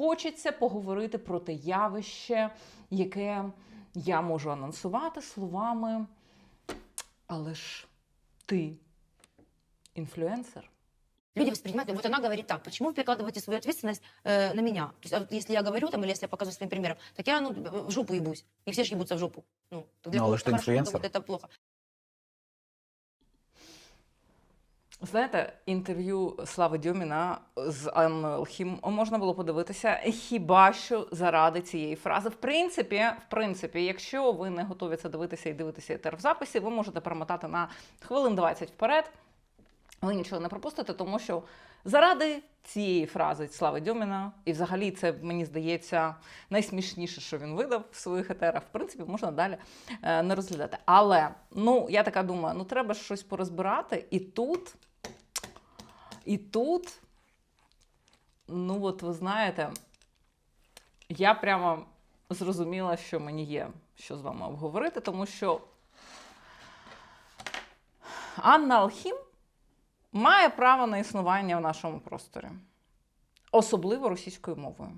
хочеться поговорити про те явище, яке я можу анонсувати словами. Але ж ти інфлюенсер. Люди воспринимают, вот она говорит так, почему вы перекладываете свою ответственность э, на меня? То есть, а вот если я говорю там, или если я показываю своим примером, так я ну, в жопу ебусь. И все же ебутся в жопу. Ну, так для Ну, але кого-то ж ти хорошо, для інфлюенсер. кого-то это плохо. Знаєте, інтерв'ю Слави Дьоміна з Анною Алхім можна було подивитися хіба що заради цієї фрази. В принципі, в принципі, якщо ви не готові це дивитися і дивитися етер в записі, ви можете перемотати на хвилин 20 вперед. Ви нічого не пропустите, тому що заради цієї фрази Слави Дьоміна, і взагалі це мені здається найсмішніше, що він видав в своїх етерах. В принципі, можна далі е, не розглядати. Але ну я така думаю, ну треба щось порозбирати, і тут, і тут, ну от ви знаєте, я прямо зрозуміла, що мені є що з вами обговорити, тому що Анна Алхім має право на існування в нашому просторі, особливо російською мовою.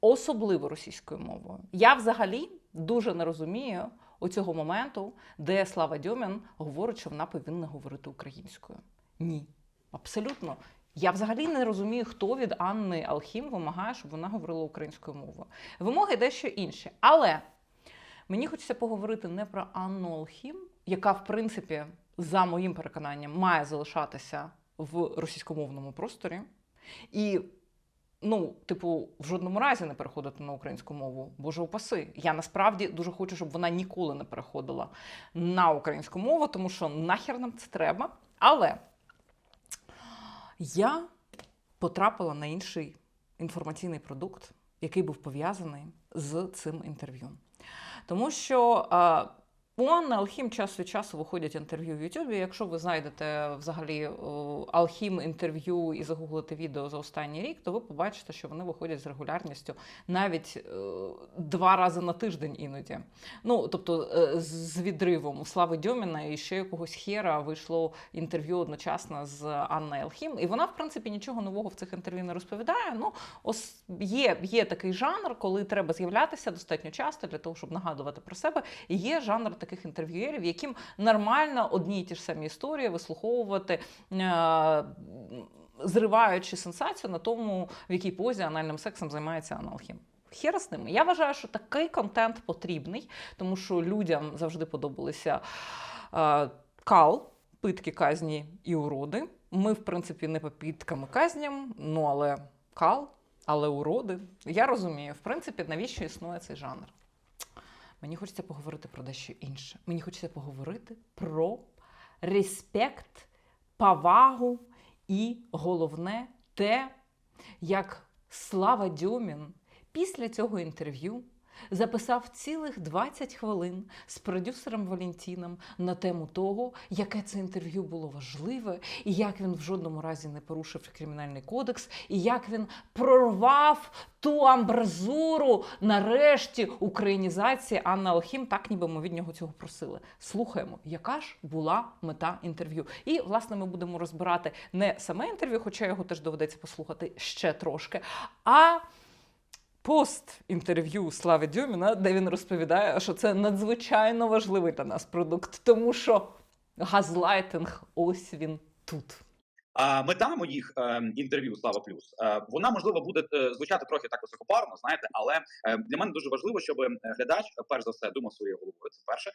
Особливо російською мовою. Я взагалі дуже не розумію оцього моменту, де Слава Дьомін говорить, що вона повинна говорити українською. Ні, абсолютно. Я взагалі не розумію, хто від Анни Алхім вимагає, щоб вона говорила українською мовою. Вимоги дещо інші. Але мені хочеться поговорити не про Анну Алхім, яка, в принципі, за моїм переконанням, має залишатися в російськомовному просторі. І, ну, типу, в жодному разі не переходити на українську мову. Боже упаси. Я насправді дуже хочу, щоб вона ніколи не переходила на українську мову, тому що нахер нам це треба. Але я потрапила на інший інформаційний продукт, який був пов'язаний з цим інтерв'ю. Тому що а, Алхім час від часу виходять інтерв'ю в Ютубі. Якщо ви знайдете взагалі Алхім інтерв'ю і загуглите відео за останній рік, то ви побачите, що вони виходять з регулярністю навіть е, два рази на тиждень іноді. Ну, тобто е, з відривом Слави Дьоміна і ще якогось хера вийшло інтерв'ю одночасно з Анною Алхім. І вона, в принципі, нічого нового в цих інтерв'ю не розповідає. Ну, ос, є, є такий жанр, коли треба з'являтися достатньо часто для того, щоб нагадувати про себе. І є жанр таких інтерв'юєрів, яким нормально одні й ті ж самі історії вислуховувати. Е- Зриваючи сенсацію на тому, в якій позі анальним сексом займається Анна Алхім. Хер з ними. Я вважаю, що такий контент потрібний, тому що людям завжди подобалися е, кал, питки, казні і уроди. Ми, в принципі, не по підкам і казням, ну але кал, але уроди. Я розумію, в принципі, навіщо існує цей жанр. Мені хочеться поговорити про дещо інше. Мені хочеться поговорити про респект, повагу і головне те, як Слава Дюмін після цього інтерв'ю записав цілих 20 хвилин з продюсером Валентіном на тему того, яке це інтерв'ю було важливе, і як він в жодному разі не порушив кримінальний кодекс, і як він прорвав ту амбразуру нарешті українізації Анна Алхім, так ніби ми від нього цього просили. Слухаємо, яка ж була мета інтерв'ю. І власне ми будемо розбирати не саме інтерв'ю, хоча його теж доведеться послухати ще трошки, а пост інтерв'ю Слави Дьоміна, де він розповідає, що це надзвичайно важливий для нас продукт, тому що газлайтинг ось він тут. А мета моїх е, інтерв'ю Слава Плюс е, вона можливо буде е, звучати трохи так високопарно, знаєте, але для мене дуже важливо, щоб глядач, перш за все, думав своєю головою. Це перше,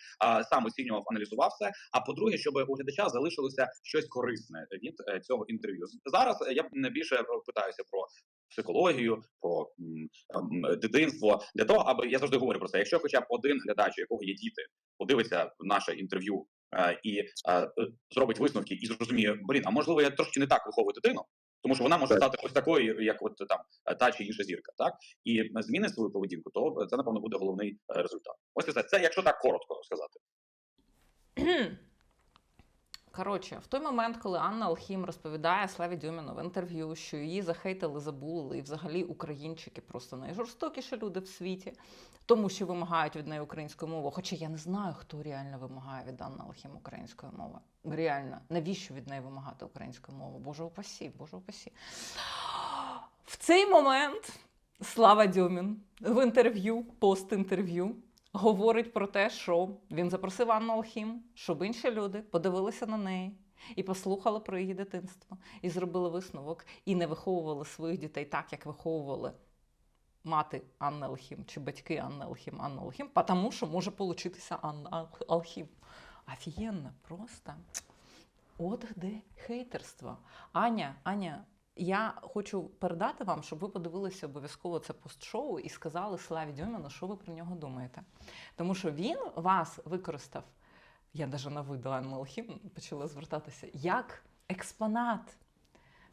сам оцінював, аналізував все. А по-друге, щоб у глядача залишилося щось корисне від цього інтерв'ю. Зараз я більше питаюся про психологію, про м, дитинство для того, аби я завжди говорю про це. Якщо хоча б один глядач, у якого є діти, подивиться наше інтерв'ю е, і е, е, зробить висновки і зрозуміє, блін, а можливо, я трошки не так виховую дитину, тому що вона може Так. стати ось такою, як от там е, та чи інша зірка, так і зміни свою поведінку, то це напевно буде головний е, результат. Ось і все. Це якщо так коротко сказати. Коротше, в той момент, коли Анна Алхім розповідає Славі Дюміну в інтерв'ю, що її захейтили, забулили, і взагалі українчики просто найжорстокіші люди в світі, тому що вимагають від неї української мови. Хоча я не знаю, хто реально вимагає від Анни Алхім української мови. Реально, навіщо від неї вимагати української мови? Боже упасі, Боже упасі. В цей момент Слава Дьомін в інтерв'ю, пост-інтерв'ю, говорить про те, що він запросив Анну Алхім, щоб інші люди подивилися на неї і послухали про її дитинство, і зробили висновок, і не виховували своїх дітей так, як виховували мати Анни Алхім чи батьки Анни Алхім, Анна Алхім, тому що може получитися Анна Алхім. Офігенно, просто. От де хейтерство. Аня, Аня, я хочу передати вам, щоб ви подивилися обов'язково це постшоу і сказали Славі Дьоміну, що ви про нього думаєте. Тому що він вас використав, я навіть на ви до Анни Алхім почала звертатися, як експонат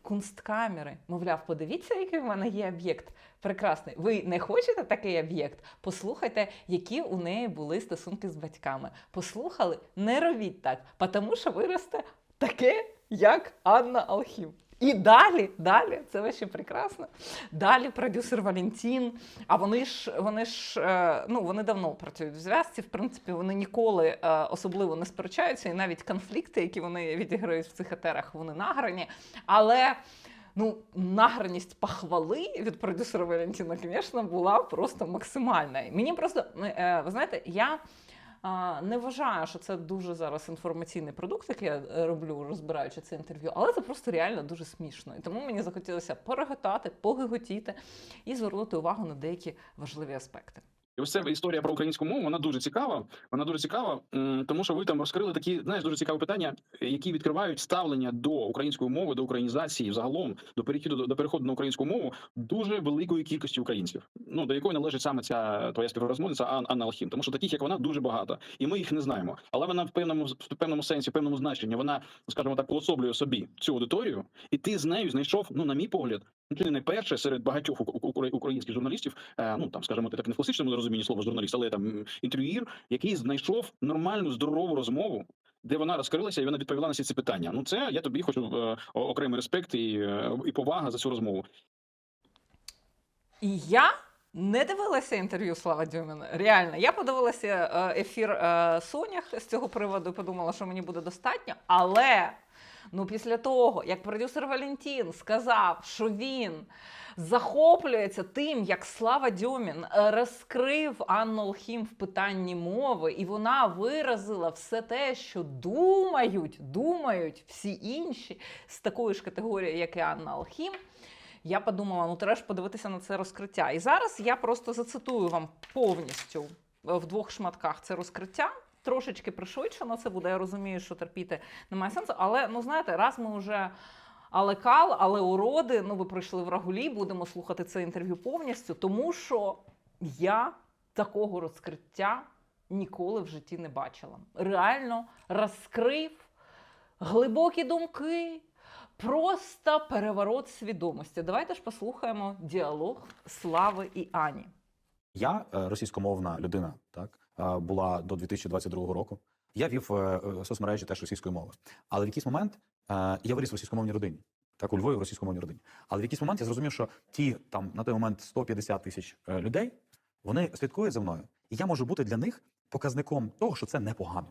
кунсткамери. Мовляв, подивіться, який в мене є об'єкт. Прекрасний. Ви не хочете такий об'єкт? Послухайте, які у неї були стосунки з батьками. Послухали, не робіть так, тому що виросте таке, як Анна Алхім. І далі, далі, це вообще прекрасно. Далі продюсер Валентін. А вони ж вони ж е, ну вони давно працюють в зв'язці. В принципі, вони ніколи е, особливо не сперечаються, і навіть конфлікти, які вони відіграють в цих етерах, вони награні. Але ну, награність похвали від продюсера Валентіна, звісно, була просто максимальна. Мені просто, е, ви знаєте, я. Не вважаю, що це дуже зараз інформаційний продукт, який я е, роблю, розбираючи це інтерв'ю, але це просто реально дуже смішно. І тому мені захотілося пореготати, погиготіти і звернути увагу на деякі важливі аспекти. І ось ця історія про українську мову, вона дуже цікава. Вона дуже цікава, тому що ви там розкрили такі, знаєш, дуже цікаві питання, які відкривають ставлення до української мови, до українізації, загалом до переходу до, до переходу на українську мову дуже великої кількості українців. Ну до якої належить саме ця твоя співрозмовниця Ан- Анна Алхім, тому що таких як вона дуже багато, і ми їх не знаємо. Але вона в певному в певному сенсі, в певному значенні, вона, скажімо так, уособлює собі цю аудиторію, і ти з нею знайшов, ну на мій погляд. Чи не перше серед багатьох ук- ук- ук- українських журналістів, е, ну там скажімо, так не в класичному розумінні слова журналіст, але там м, інтерв'юїр, який знайшов нормальну здорову розмову, де вона розкрилася і вона відповіла на всі ці питання. Ну це я тобі хочу е, окремий респект і, е, і повага за цю розмову. Я не дивилася інтерв'ю Слава Дюміна. Реально, я подивилася е, ефір е, Сонях з цього приводу подумала, що мені буде достатньо. Але ну, після того, як продюсер Валентін сказав, що він захоплюється тим, як Слава Дьомін е, розкрив Анну Алхім в питанні мови, і вона виразила все те, що думають, думають всі інші з такої ж категорії, як і Анна Алхім. Я подумала, ну треба ж подивитися на це розкриття. І зараз я просто зацитую вам повністю е, в двох шматках це розкриття. Трошечки пришвидшено це буде. Я розумію, що терпіти немає сенсу. Але ну знаєте, раз ми вже але кал, але уроди. Ну ви прийшли в Рагулі, будемо слухати це інтерв'ю повністю, тому що я такого розкриття ніколи в житті не бачила. Реально розкрив глибокі думки. Просто переворот свідомості. Давайте ж послухаємо діалог Слави і Ані. Я е, російськомовна людина, так була до 2022 року. Я вів е, е, соцмережі теж російської мови. Але в якийсь момент е, я виріс в російськомовній родині. Так, у Львові в російськомовній родині. Але в якийсь момент я зрозумів, що ті там на той момент 150 тисяч е, людей вони слідкують за мною, і я можу бути для них показником того, що це непогано.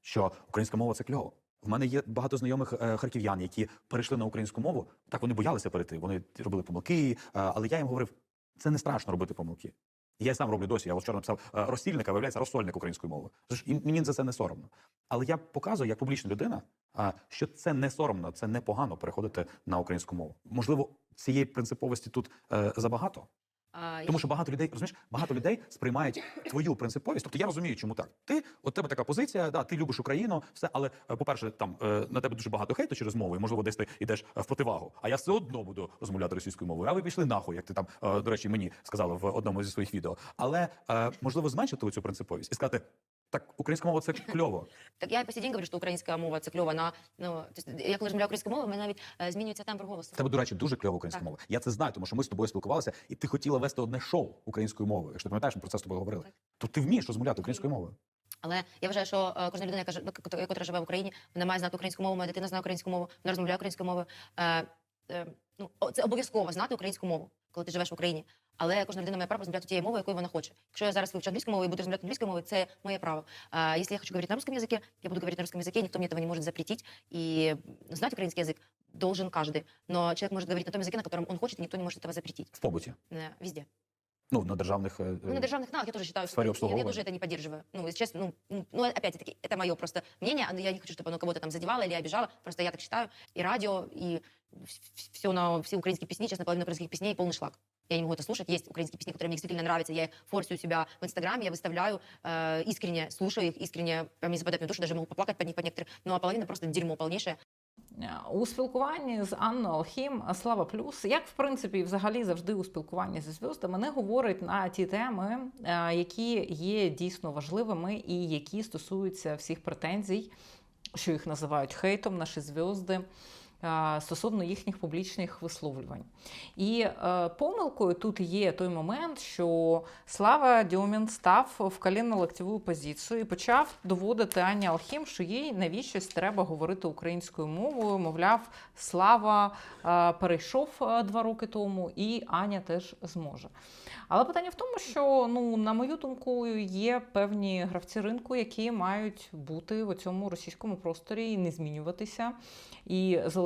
Що українська мова це кльово. В мене є багато знайомих е, харків'ян, які перейшли на українську мову. Так вони боялися перейти. Вони робили помилки, е, але я їм говорив: це не страшно робити помилки. Я сам роблю досі. Я от вчора написав е, виявляється розсольник українською мовою. Тож і мені за це не соромно. Але я показую як публічна людина, що це не соромно, це непогано переходити на українську мову. Можливо, цієї принциповості тут е, забагато. Тому що багато людей, розумієш, багато людей сприймають твою принциповість. Тобто я розумію, чому так. Ти от тебе така позиція, да, ти любиш Україну, все, але е, по-перше, там е, на тебе дуже багато хейту через мову, і можливо, десь ти йдеш е, в противагу. А я все одно буду розмовляти російською мовою. А ви пішли нахуй, як ти там, до речі, мені сказала в одному зі своїх відео. Але можливо зменшити цю принциповість і сказати. Так, українська мова це кльово. Так я і по день говорю, що українська мова це кльово. На ну тобто, я коли розмовляю українською мовою, в мене навіть е, змінюється тембр голосу. В тебе, до речі, дуже кльова українська Так. мова. Я це знаю, тому що ми з тобою спілкувалися, і ти хотіла вести одне шоу українською мовою. Якщо ти пам'ятаєш, ми про це з тобою говорили. Так. То ти вмієш розмовляти українською мовою. Але я вважаю, що е, кожна людина, яка жи- яка- яка живе в Україні, вона має знати українську мову, моя дитина знає українську мову, вона розмовляє українською мовою. Е, е, ну, о, це обов'язково знати українську мову, коли ти живеш в Україні. Але кожна людина має право розмовляти тією мовою, якою вона хоче. Якщо я зараз вивчу англійську мову і буду розмовляти англійською мовою, це моє право. А если я хочу говорить на русском языке, я буду говорить на русском языке, никто мне этого не может запретить. И знать украинский язык должен каждый. Но человек может говорить на том языке, на котором он хочет, и никто не может этого запретить. В побуті. Э, Везде. Ну, на державних. е, Ну, на державных каналах я тоже считаю, в сфере что я, я обслуговывания. тоже это не поддерживаю. Ну, если честно, ну, ну, ну, опять-таки, это мое просто мнение, но я не хочу, чтобы оно кого-то там задевало или обижало, просто я так считаю. И радио, и все, на, все украинские песни, честно, половина украинских песней полный шлак. Я не могу это слушать. Есть украинские песни, которые мне действительно нравятся. Я их форсю у себя в Инстаграме, я выставляю, э, искренне слушаю их, искренне прям не западают мне душу, даже могу поплакать под них, по некоторым. Ну, а половина просто дерьмо полнейшее. Е, У спілкуванні з Анною Алхім Слава Плюс, як в принципі, і взагалі завжди у спілкуванні зі зв'яздами, не говорить на ті теми, е, які є дійсно важливими і які стосуються всіх претензій, що їх називають хейтом, наші зв'язди. Стосовно їхніх публічних висловлювань. І е, помилкою тут є той момент, що Слава Дьомін став в колінно-локтєву позицію і почав доводити Ані Алхім, що їй навіщось треба говорити українською мовою. Мовляв, Слава е, перейшов е, два роки тому, і Аня теж зможе. Але питання в тому, що ну, на мою думку, є певні гравці ринку, які мають бути в цьому російському просторі і не змінюватися, і залишатися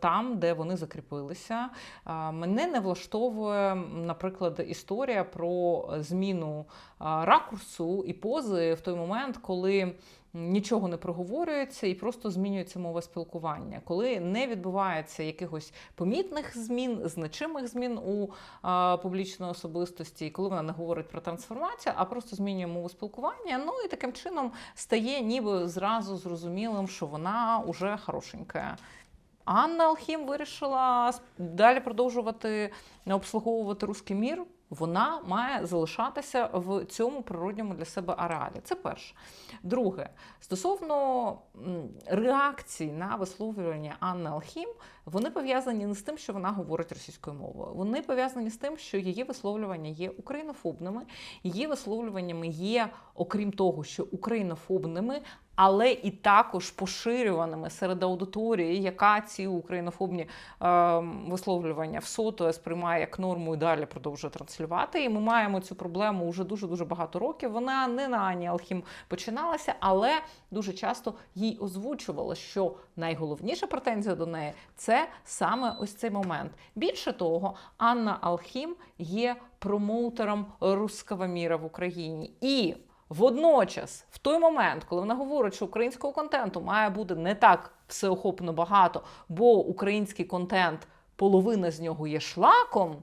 там, де вони закріпилися. Мене не влаштовує, наприклад, історія про зміну ракурсу і пози в той момент, коли нічого не проговорюється і просто змінюється мова спілкування, коли не відбувається якихось помітних змін, значимих змін у а, публічної особистості, коли вона не говорить про трансформацію, а просто змінює мову спілкування. Ну і таким чином стає ніби зразу зрозумілим, що вона уже хорошенька. Анна Алхім вирішила далі продовжувати обслуговувати руський мір. Вона має залишатися в цьому природньому для себе ареалі. Це перше. Друге, стосовно м, реакції на висловлювання Анни Алхім, вони пов'язані не з тим, що вона говорить російською мовою. Вони пов'язані з тим, що її висловлювання є українофобними, її висловлюваннями є, окрім того, що українофобними, але і також поширюваними серед аудиторії, яка ці українофобні е, висловлювання всотує, сприймає як норму і далі продовжує транслювати. І ми маємо цю проблему вже дуже дуже багато років. Вона не на Ані Алхім починалася, але дуже часто їй озвучувало, що найголовніша претензія до неї це саме ось цей момент. Більше того, Анна Алхім є промоутером руского міра в Україні і. Водночас, в той момент, коли вона говорить, що українського контенту має бути не так всеохопно багато, бо український контент, половина з нього є шлаком,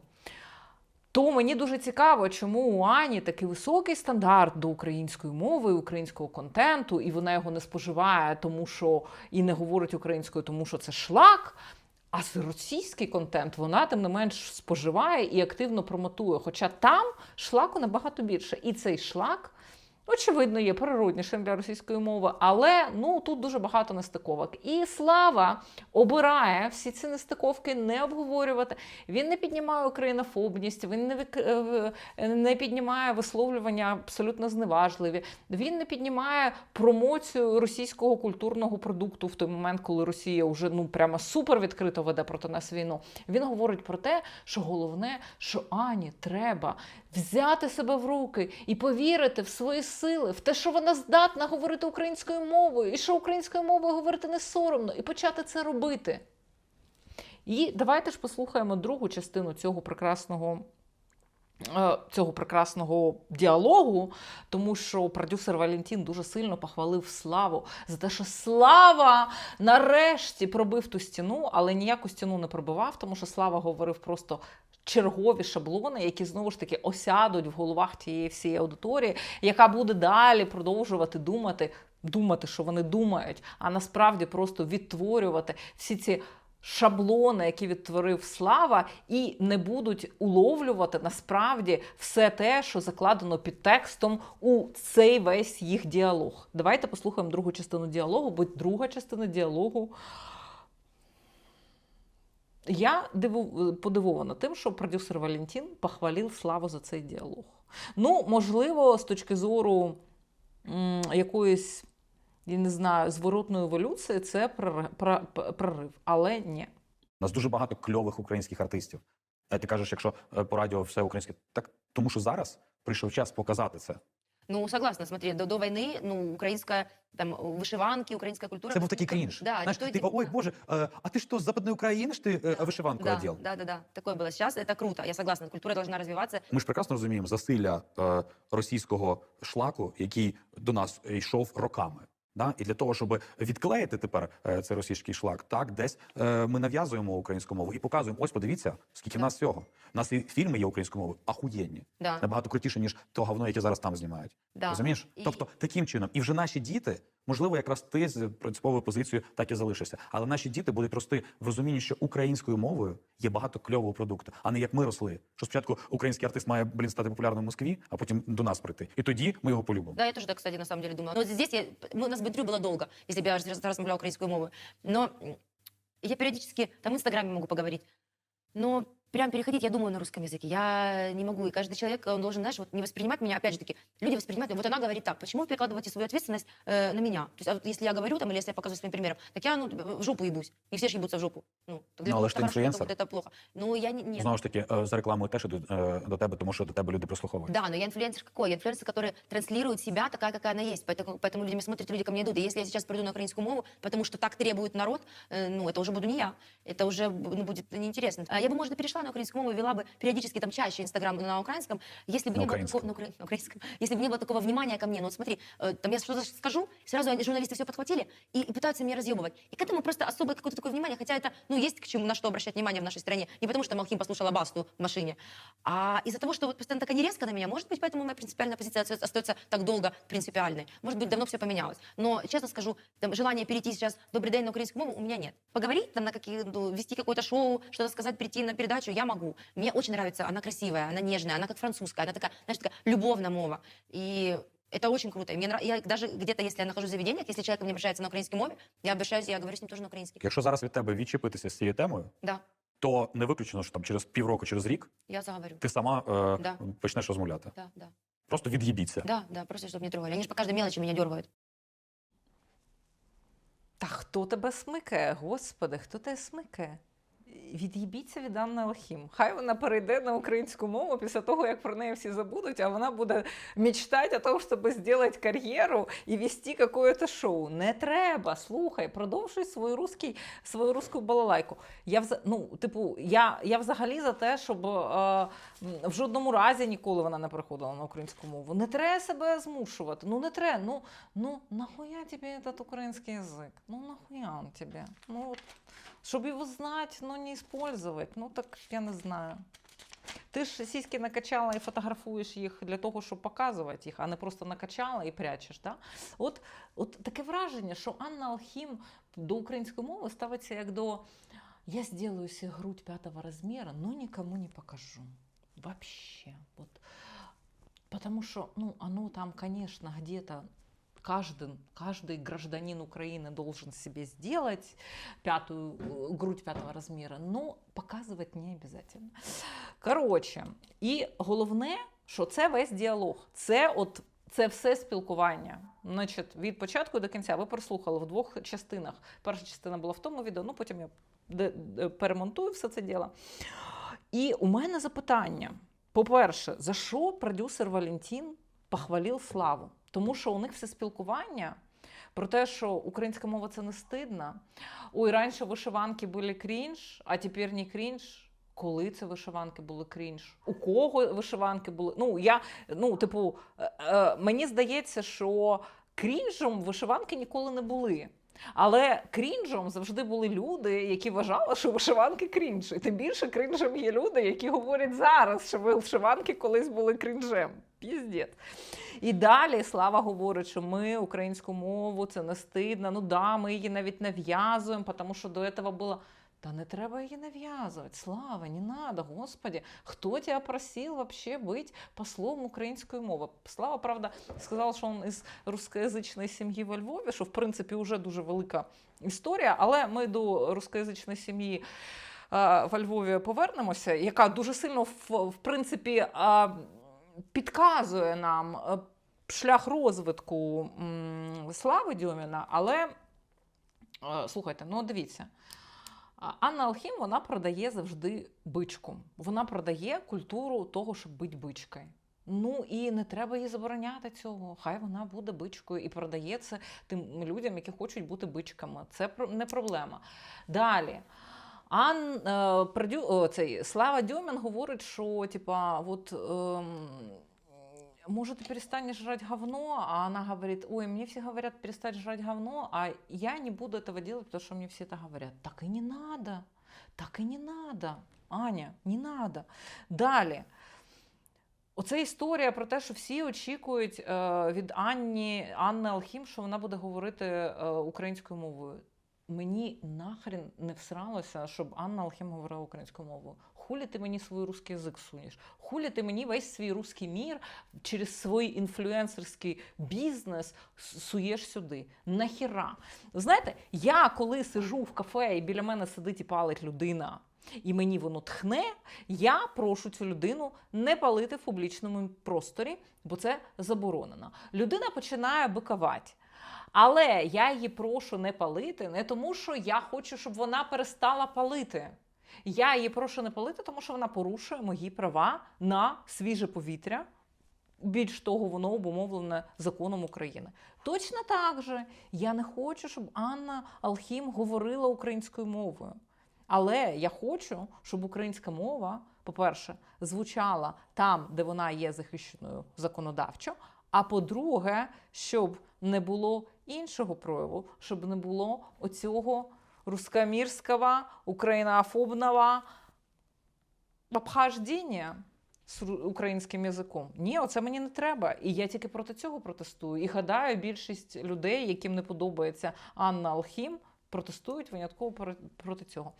то мені дуже цікаво, чому у Ані такий високий стандарт до української мови, українського контенту, і вона його не споживає, тому що і не говорить українською, тому що це шлак. А російський контент вона тим не менш споживає і активно промотує. Хоча там шлаку набагато більше. І цей шлак, очевидно, є природнішим для російської мови, але ну тут дуже багато нестиковок. І слава обирає всі ці нестиковки не обговорювати. Він не піднімає українофобність, він не е, е, не піднімає висловлювання абсолютно зневажливі. Він не піднімає промоцію російського культурного продукту в той момент, коли Росія вже ну прямо супер відкрито веде проти нас війну. Він говорить про те, що головне, що Ані треба взяти себе в руки і повірити в свої сили, в те, що вона здатна говорити українською мовою, і що українською мовою говорити не соромно, і почати це робити. І давайте ж послухаємо другу частину цього прекрасного. е, Цього прекрасного діалогу, тому що продюсер Валентін дуже сильно похвалив славу за те, що слава нарешті пробив ту стіну, але ніяку стіну не пробивав, тому що слава говорив просто чергові шаблони, які знову ж таки осядуть в головах тієї всієї аудиторії, яка буде далі продовжувати думати, думати, що вони думають, а насправді просто відтворювати всі ці. Шаблони, які відтворив Слава, і не будуть уловлювати насправді все те, що закладено під текстом у цей весь їх діалог. Давайте послухаємо другу частину діалогу, бо друга частина діалогу. Я диву, подивована тим, що продюсер Валентін похвалив Славу за цей діалог. Ну, можливо, з точки зору м, якоїсь, я не знаю, зворотної еволюції, це прорив, але ні. У нас дуже багато кльових українських артистів. Е, Ти кажеш, якщо е, по радіо все українське, так тому що зараз прийшов час показати це. Ну, согласна, смотри, до, до войны, ну, украинская, там, вышиванки, украинская культура. Це був такий крінж. Да, Знаєш, что эти- типу, ой, боже, е, а ти що, з Западної України ж ти е, вишиванку да, одел? да, да, да, такое было. Сейчас это круто, я согласна, культура должна развиваться. Ми ж прекрасно розуміємо засилля е, російського шлаку, який до нас йшов роками. Да? І для того, щоб відклеїти тепер е, цей російський шлак, так десь е, ми нав'язуємо українську мову і показуємо: ось подивіться, скільки в нас всього. У нас і фільми є українською мовою, ахуєнні, Да, набагато крутіше, ніж то говно, яке зараз там знімають. да. Розумієш? І- Тобто таким чином, і вже наші діти, можливо, якраз ти з принциповою позицією так і залишишся. Але наші діти будуть рости в розумінні, що українською мовою є багато кльового продукту, а не як ми росли. Що спочатку український артист має блін стати популярним в Москві, а потім до нас прийти. І тоді ми його полюбимо. Да, я тоже так, кстати, на самом деле думала. Вот здесь я, мы, у нас бы интервью было долго, если бы я раз- размовляла украинскую мову. Но м, я периодически, там в Инстаграме могу поговорить. Но прям переходить, я думаю на русском языке. Я не могу. И каждый человек, он должен, знаешь, вот не воспринимать меня, опять же таки, люди воспринимают, вот она говорит так, почему вы перекладываете свою ответственность э, на меня? То есть, а вот если я говорю там, или если я показываю своим примером, так я, ну, в жопу ебусь. Не все же ебутся в жопу. Ну, так для Ну, але кого-то ж ти хорошо, для інфлюенсер. кого-то это плохо. Ну, я не, нет. Знову ж таки, е, за рекламою теж іду е, до тебе, тому що до тебе люди прислуховують. Да, но я инфлюенсер какой? Я инфлюенсер, который транслирует себя такая, какая она есть. Поэтому, поэтому люди меня смотрят, люди ко мне идут. И если я сейчас приду на украинскую мову, потому что так требует народ, э, ну, это уже буду не я. Это уже ну, будет неинтересно. А я бы, может, перешла на украинскую мову, вела бы периодически там чаще Инстаграм на украинском, если бы На не было украинском. такого, на, укра- на украинском, если бы не было такого внимания ко мне. Ну, вот смотри, э, там я что-то скажу, сразу они- журналисты все подхватили и, и пытаются меня разъебывать. И к этому просто особое какое-то такое внимание, хотя это, ну, есть к чему, на что обращать внимание в нашей стране. Не потому, что Малхим послушала Басту в машине, а из-за того, что вот постоянно так они резко на меня, может быть, поэтому моя принципиальная позиция остается- так долго принципиальной. Может быть, давно все поменялось. Но, честно скажу, там, желания перейти сейчас «Добрый день» на украинскую мову у меня нет. Поговорить, там, на какие, ну, вести какое-то шоу, что-то сказать, прийти на передачу я могу. Мне очень нравится, она красивая, она нежная, она как французская, она такая, знаешь, такая любовная мова. И это очень круто. Мне нрав- я даже где-то, если я нахожусь в заведениях, если человек ко мне обращается на украинской мове, я обращаюсь, я говорю с ним тоже на украинский. Якщо зараз від тебе відчепитися з цією темою, Да, то не виключено, що там через півроку, через рік я заговорю. ти сама е, Да. почнеш розмовляти. Да, да. Просто від'їбіться. Да, да, просто чтобы не трогали. Они же по каждой мелочи меня дергают. Та хто тебе смикає, господи, хто тебе смикає? Від'їбіться від Анни Алхім. Хай вона перейде на українську мову після того, як про неї всі забудуть, а вона буде мечтати о тому, щоб зробити кар'єру і вести какое-то шоу. Не треба, слухай, продовжуй свою русский, свою русську балалайку. Я вза- ну, типу, я, я взагалі за те, щоб е, в жодному разі ніколи вона не переходила на українську мову. Не треба себе змушувати. Ну не треба. Ну, ну нахуя тебе этот український язик? Ну нахуя он тебе? Ну от, щоб його знати, ну не использовать. Ну так я не знаю. Ти ж сіськи накачала і фотографуєш їх для того, щоб показувати їх, а не просто накачала і прячеш. Да? От, от таке враження, що Анна Алхім до української мови ставиться як до я сделаю себе грудь пятого размера, но никому не покажу. Вообще. Вот. Потому что, ну, оно там, конечно, где-то каждый, каждый гражданин Украины должен себе сделать пятую, э, грудь пятого размера, но показывать не обязательно. Коротше, і головне, що це весь діалог. Це от це все спілкування. Значить, від початку до кінця ви прослухали в двох частинах. Перша частина була в тому відео, ну потім я де- де- перемонтую все це діло. І у мене запитання: по-перше, за що продюсер Валентін похвалив славу? Тому що у них все спілкування про те, що українська мова це не стидно. Ой, раніше вишиванки були крінж, а тепер не крінж. Коли це вишиванки були крінж? У кого вишиванки були? Ну, я, ну, типу, е, е, мені здається, що крінжем вишиванки ніколи не були. Але крінжем завжди були люди, які вважали, що вишиванки крінж. І тим більше крінжем є люди, які говорять зараз, що вишиванки колись були крінжем. Піздець. І далі Слава говорить, що ми українську мову це не стидно. Ну да, ми її навіть нав'язуємо, тому що до цього було. Та не треба її нав'язувати. Слава, не надо, Господи. Хто тебе просив вообще бути послом української мови? Слава, правда, сказав, що він із рускоязичної сім'ї во Львові, що в принципі вже дуже велика історія, але ми до рускоязичної сім'ї. Во Львові повернемося, яка дуже сильно в, принципі підказує нам е, шлях розвитку слави Дьоміна, але е, слухайте, ну дивіться. Анна Алхім вона продає завжди бичку. Вона продає культуру того, щоб бути бичкою. Ну і не треба їй забороняти цього. Хай вона буде бичкою і продає це тим людям, які хочуть бути бичками. Це не проблема. Далі. Ан, е, продю, о, цей, Слава Дьомін говорить, що типа, от, ем, может, ты перестанешь жрать говно, а она говорит, ой, мне все говорят перестать жрать говно, а я не буду этого делать, потому что мне все это говорят. Так и не надо, так и не надо, Аня, не надо. Далі. Оце історія про те, що всі очікують е, від Анні, Анни Алхім, що вона буде говорити е, українською мовою. Мені нахрен не всралося, щоб Анна Алхім говорила українською мовою. Хулі ти мені свій русський язик сунеш? Хулі ти мені весь свій русський мір через свій інфлюенсерський бізнес суєш сюди? Нахіра? Знаєте, я коли сижу в кафе і біля мене сидить і палить людина, і мені воно тхне, я прошу цю людину не палити в публічному просторі, бо це заборонено. Людина починає бикувати. Але я її прошу не палити, не тому, що я хочу, щоб вона перестала палити. Я її прошу не палити, тому що вона порушує мої права на свіже повітря. Більш того, воно обумовлене законом України. Точно так же я не хочу, щоб Анна Алхім говорила українською мовою. Але я хочу, щоб українська мова, по-перше, звучала там, де вона є захищеною законодавчо. А по-друге, щоб не було іншого прояву, щоб не було оцього рускомірського, українофобного обхождення з українським язиком. Ні, оце мені не треба. І я тільки проти цього протестую. І гадаю, більшість людей, яким не подобається Анна Алхім, протестують винятково проти цього.